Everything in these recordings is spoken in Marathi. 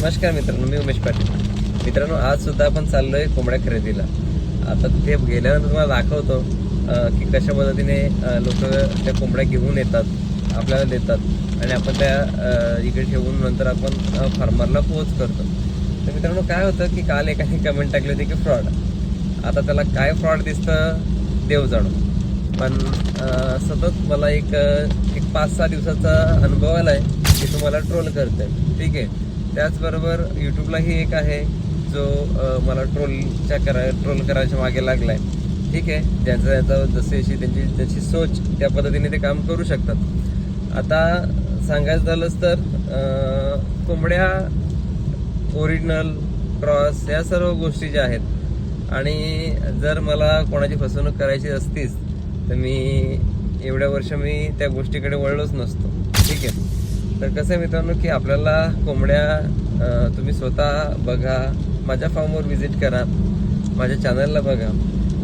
नमस्कार मित्रांनो मी उमेश पाटील. मित्रांनो आज सुद्धा आपण चाललोय कोंबड्या खरेदीला. आता तिथे गेल्यानंतर तुम्हाला दाखवतो की कशा पद्धतीने लोक त्या कोंबड्या घेऊन येतात आपल्याला देतात आणि आपण त्या इकडे ठेवून नंतर आपण फार्मरला पोच करतो. तर मित्रांनो काय होतं की काल एकाने कमेंट टाकली होती की फ्रॉड आता त्याला काय फ्रॉड दिसतं देव जाणो. पण सतत मला एक एक पाच सहा दिवसाचा अनुभव आला आहे की तुम्हाला ट्रोल करते ठीक आहे? त्याचबरोबर यूट्यूबलाही एक आहे जो मला ट्रोलच्या करा ट्रोल करायच्या मागे लागला आहे ठीक आहे? ज्यांचा ज्यांचं जशी अशी त्यांची त्याची सोच त्या पद्धतीने ते काम करू शकतात. आता सांगायचं झालंच तर कोंबड्या ओरिजिनल क्रॉस या सर्व गोष्टी ज्या आहेत आणि जर मला कोणाची फसवणूक करायची असतीच तर मी एवढ्या वर्ष मी त्या गोष्टीकडे वळलोच नसतो. ठीक आहे? तर कसं आहे मित्रांनो की आपल्याला कोंबड्या तुम्ही स्वतः बघा माझ्या फॉर्मवर व्हिजिट करा माझ्या चॅनलला बघा.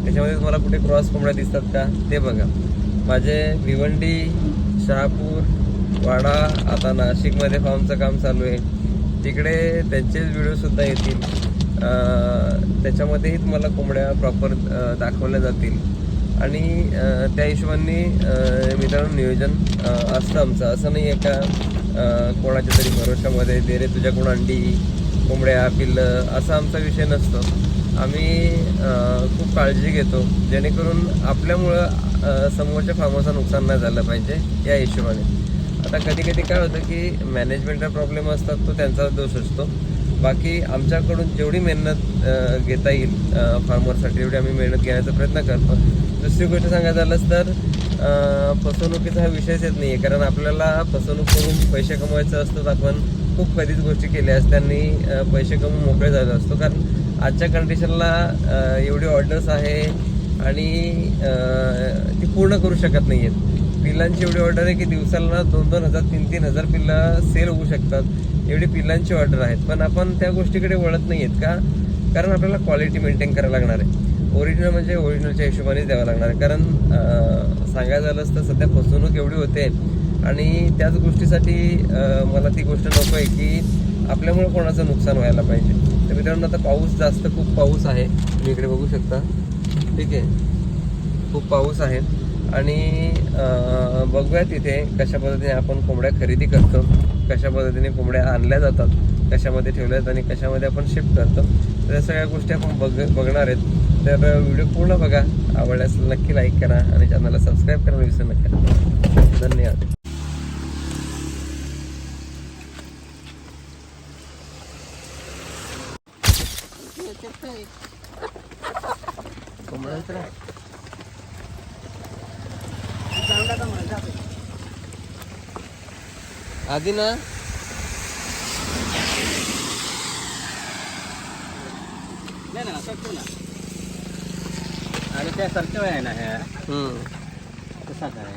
त्याच्यामध्ये तुम्हाला कुठे क्रॉस कोंबड्या दिसतात का ते बघा. माझे भिवंडी शहापूर वाडा आता नाशिकमध्ये फॉर्मचं काम चालू आहे. तिकडे त्यांचेच व्हिडिओसुद्धा येतील. त्याच्यामध्येही तुम्हाला कोंबड्या प्रॉपर दाखवल्या जातील. आणि त्या हिशोबाने मित्रांनो नियोजन असतं आमचं. असं नाही आहे का कोणाच्या तरी भरोशामध्ये दे रे तुझ्याकडून अंडी कोंबड्या पिल्लं असा आमचा विषय नसतो. आम्ही खूप काळजी घेतो. जेणेकरून आपल्यामुळं समोरच्या फार्मरचं नुकसान नाही झालं पाहिजे या हिशोबाने. आता कधी कधी काय होतं की मॅनेजमेंटचा प्रॉब्लेम असतात तो त्यांचा दोष असतो. बाकी आमच्याकडून जेवढी मेहनत घेता येईल फार्मरसाठी एवढी आम्ही मेहनत घेण्याचा प्रयत्न करतो. दुसरी गोष्ट सांगायचं झालंच तर फसवणुकीचा हा विषयच येत नाही आहे कारण आपल्याला फसवणूक करून पैसे कमवायचं असतं तर आपण खूप कधीच गोष्टी केल्या असत्या आणि पैसे कमवून मोकळे झालो असतो. कारण आजच्या कंडिशनला एवढी ऑर्डर्स आहे आणि ती पूर्ण करू शकत नाही आहेत पिल्लांची एवढी ऑर्डर आहे की दिवसाला दोन दोन हजार तीन तीन हजार पिल्लं सेल होऊ शकतात. एवढी पिल्लांची ऑर्डर आहेत. पण आपण त्या गोष्टीकडे वळत नाही आहेत का? कारण आपल्याला क्वालिटी मेंटेन करायला लागणार आहे. ओरिजिनल म्हणजे ओरिजिनलच्या हिशोबानेच द्यावं लागणार. कारण सांगायचं झालंच तर सध्या फसवणूक एवढी होते. आणि त्याच गोष्टीसाठी मला ती गोष्ट नको आहे की आपल्यामुळे कोणाचं नुकसान व्हायला पाहिजे. तर मित्रांनो आता पाऊस जास्त खूप पाऊस आहे. तुम्ही इकडे बघू शकता. ठीक आहे. खूप पाऊस आहे. आणि बघूया तिथे कशा पद्धतीने आपण कोंबड्या खरेदी करतो. कशा पद्धतीने कोंबड्या आणल्या जातात. कशामध्ये ठेवल्या जातात आणि कशामध्ये आपण शिफ्ट करतो. तर या सगळ्या गोष्टी आपण बघ बघणार आहेत. तर व्हिडिओ पूर्ण बघा. आवडल्यास नक्की लाईक करा आणि चॅनलला सबस्क्राईब करायला विसरू नका. धन्यवाद. आधी ना. नाही ना ना. आणि त्या सरच्या आहे ना ह्या. कसा काय.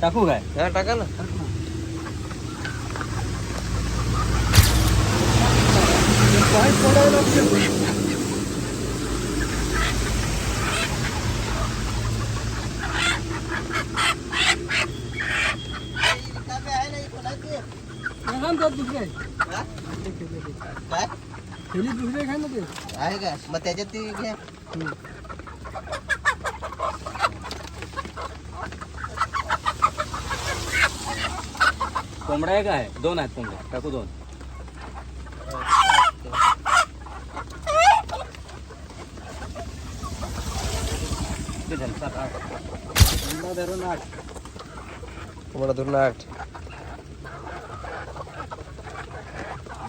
टाकू काय? हा टाका ना. काय? आहे का? मग त्याच्यात ती घे. कोंबडा आहे काय दोन आहेत कोंबड्या. टाकू दोन. कोंबडा धरून आठ. कोंबडा धरून आठ दोन कोंबडे झाले. पाय सोड आहे काय सोडू का? मित्रांनो,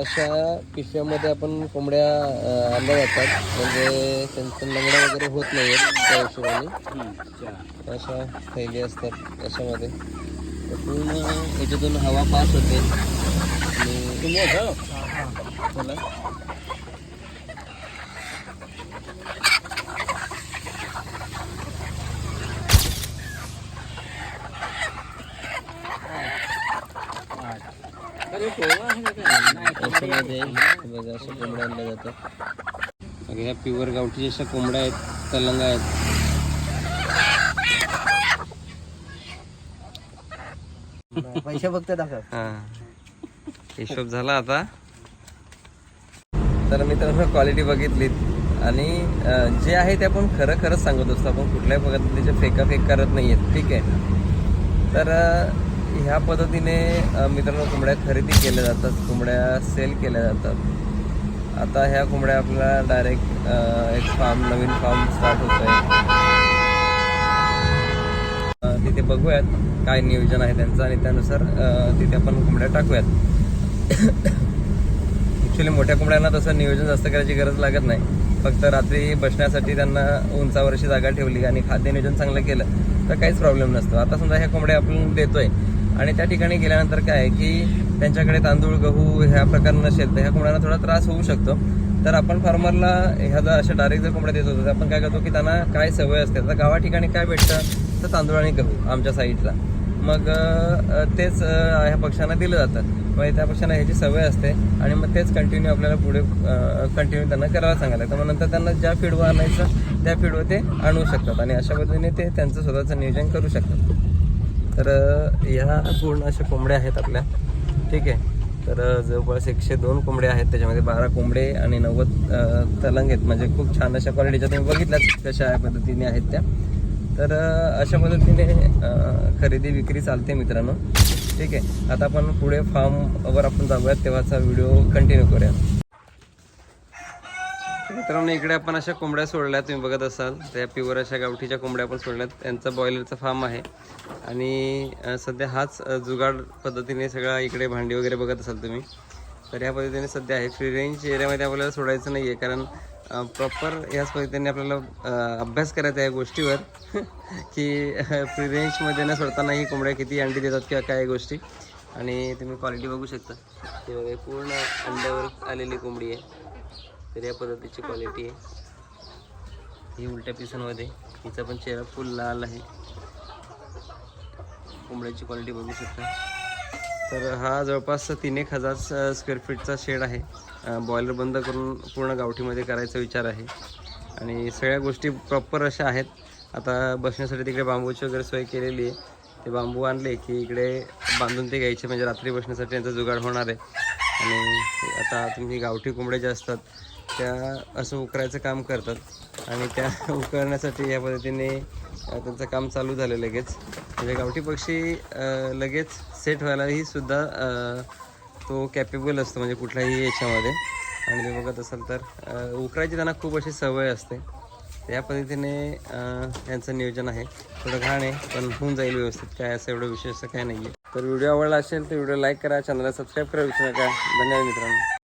अशा पिशव्यामध्ये आपण कोंबड्या आणल्या जातात म्हणजे त्यांचं लंगडा वगैरे होत नाही त्या हिशोबाने. अशा थैली असतात तर पूर्ण याच्यातून हवा पास होते. आणि तू मोठ हो. बोला. आठ. अरे पोवा आहे का काय? नाही, कोंबडी आहे. याच्यामध्ये बघा अशा कोंबड्या आणल्या जातात ह्या प्युअर गावठी अशा कोंबड्या आहेत तलंगा आहेत. पैसे फक्त दाखव. हा. हिशोब झाला आता. तर मित्रांनो क्वालिटी बघितलीत. आणि जे आहे ते आपण खरं खरंच सांगत असतो. आपण कुठल्याही पद्धतीचे फेका फेक करत नाही आहेत ठीक आहे. तर ह्या पद्धतीने मित्रांनो कोंबड्या खरेदी केल्या जातात कोंबड्या सेल केल्या जातात. आता ह्या कोंबड्या आपल्याला डायरेक्ट एक फार्म नवीन फार्म स्टार्ट होतो आहे तिथे बघूयात काय नियोजन आहे त्यांचं आणि त्यानुसार तिथे आपण कोंबड्या टाकूयात. ॲक्च्युली मोठ्या कोंबड्यांना तसं नियोजन जास्त करायची गरज लागत नाही. फक्त रात्री बसण्यासाठी त्यांना उंचावरची जागा ठेवली आणि खाद्य नियोजन चांगलं केलं तर काहीच प्रॉब्लेम नसतो. आता समजा ह्या कोंबड्या आपण देतोय आणि त्या ठिकाणी गेल्यानंतर काय आहे की त्यांच्याकडे तांदूळ गहू ह्या प्रकार नसेल तर ह्या कोंबड्यांना थोडा त्रास होऊ शकतो. तर आपण फार्मरला ह्या जर अशा डायरेक्ट जर कोंबड्या देत होतो तर आपण काय करतो की त्यांना काय सवय असते? आता गावा ठिकाणी काय भेटतं? तर तांदूळ आणि गहू आमच्या साईडला. मग तेच ह्या पक्ष्यांना दिलं जातं. मग त्या पक्ष्यांना ह्याची सवय असते आणि मग तेच कंटिन्यू आपल्याला पुढे कंटिन्यू त्यांना करायला सांगायला लागतं. मग नंतर त्यांना ज्या फीडवर आणायचं त्या फीडवर ते आणू शकतात आणि अशा पद्धतीने ते त्यांचं स्वतःचं नियोजन करू शकतात. तर ह्या पूर्ण अशा कोंबड्या आहेत आपल्या. ठीक आहे? तर जवळपास एकशे दोन कोंबड्या आहेत. त्याच्यामध्ये बारा कोंबडे आणि नव्वद तलंग आहेत. म्हणजे खूप छान अशा क्वालिटीच्या तुम्ही बघितल्याच कशा पद्धतीने आहेत त्या. तर अशा पद्धतीने खरेदी विक्री चालते मित्रांनो. ठीक आहे? आता आपण पुढे फार्मवर आपण जाऊयात. तेव्हाचा व्हिडिओ कंटिन्यू करूया मित्रांनो इकडे आपण अशा कोंबड्या सोडल्या तुम्ही बघत असाल. त्या प्युअर अशा गावठीच्या कोंबड्या पण सोडल्यात. त्यांचा बॉयलरचा फार्म आहे. आणि सध्या हाच जुगाड पद्धतीने सगळा इकडे भांडी वगैरे बघत असाल तुम्ही. तर ह्या पद्धतीने सध्या आहे. फ्री रेंज एरियामध्ये आपल्याला सोडायचं नाही आहे कारण प्रॉपर ह्याच पद्धतीने आपल्याला अभ्यास करायचा आहे या गोष्टीवर. की फ्री रेंजमध्ये न सोडताना ही कोंबड्या किती अंडी देतात किंवा काय गोष्टी. आणि तुम्ही क्वालिटी बघू शकता. हे बघा, पूर्ण अंड्यावर आलेली कोंबडी आहे. तर या पद्धतीची क्वालिटी आहे. ही उलट्या पिसांमध्ये हिचा पण चेहरा फुल लाल आहे. कोंबड्याची क्वालिटी बघू शकता. तर हा जवळपास तीन एक हजार स्क्वेअर फीटचा शेड आहे. बॉयलर बंद करून पूर्ण गावठीमध्ये करायचा विचार आहे. आणि सगळ्या गोष्टी प्रॉपर अशा आहेत. आता बसण्यासाठी तिकडे बांबूची वगैरे सोय केलेली आहे. ते बांबू आणले की इकडे बांधून ते घ्यायचे. म्हणजे रात्री बसण्यासाठी यांचा जुगाड होणार आहे. आणि आता तुम्ही गावठी कोंबड्या ज्या असतात त्या असं उकरायचं काम करतात. आणि त्या उकरण्यासाठी या पद्धतीने त्यांचं काम चालू झालं लगेच. म्हणजे गावठी पक्षी लगेच सेट व्हायलाही सुद्धा तो कॅपेबल असतो म्हणजे कुठल्याही याच्यामध्ये. आणि ते बघत असाल तर उकरायची त्यांना खूप अशी सवय असते. या पद्धतीने यांचं नियोजन आहे. थोडं घाण आहे पण होऊन जाईल व्यवस्थित. काय असं एवढं विशेष असं काय नाही आहे तर व्हिडिओ आवडला असेल तर व्हिडिओ लाईक करा चॅनलला सबस्क्राईब करा विसरू नका. धन्यवाद मित्रांनो.